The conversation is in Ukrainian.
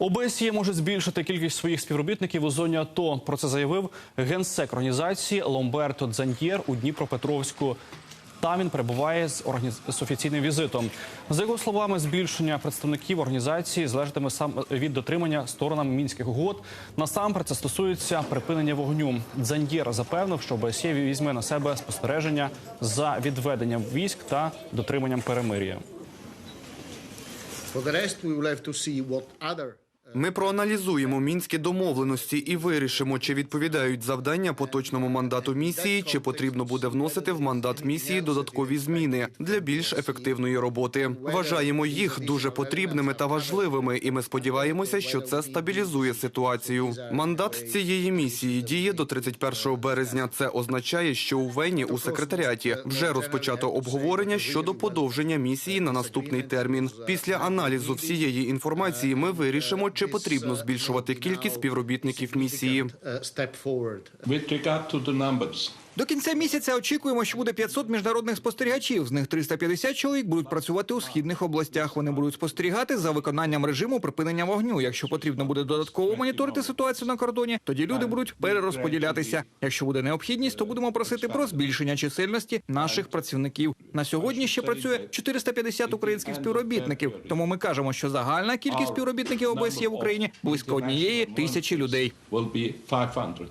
ОБСЄ може збільшити кількість своїх співробітників у зоні АТО. Про це заявив генсек організації Ломберто Дзаньєр у Дніпропетровську. Там він перебуває з, організ- з офіційним візитом. За його словами, збільшення представників організації залежатиме сам від дотримання сторонами мінських угод. Насамперед це стосується припинення вогню. Дзаньєр запевнив, що ОБСЄ візьме на себе спостереження за відведенням військ та дотриманням перемир'я. For the rest, we will have to see what other Ми проаналізуємо мінські домовленості і вирішимо, чи відповідають завдання поточному мандату місії, чи потрібно буде вносити в мандат місії додаткові зміни для більш ефективної роботи. Вважаємо їх дуже потрібними та важливими, і ми сподіваємося, що це стабілізує ситуацію. Мандат цієї місії діє до 31 березня. Це означає, що у Вені у секретаріаті вже розпочато обговорення щодо подовження місії на наступний термін. Після аналізу всієї інформації ми вирішимо, чи потрібно збільшувати кількість співробітників місії. До кінця місяця очікуємо, що буде 500 міжнародних спостерігачів. З них 350 чоловік будуть працювати у східних областях. Вони будуть спостерігати за виконанням режиму припинення вогню. Якщо потрібно буде додатково моніторити ситуацію на кордоні, тоді люди будуть перерозподілятися. Якщо буде необхідність, то будемо просити про збільшення чисельності наших працівників. На сьогодні ще працює 450 українських співробітників. Тому ми кажемо, що загальна кількість співробітників ОБСЄ в Україні близько однієї тисячі людей. will 500.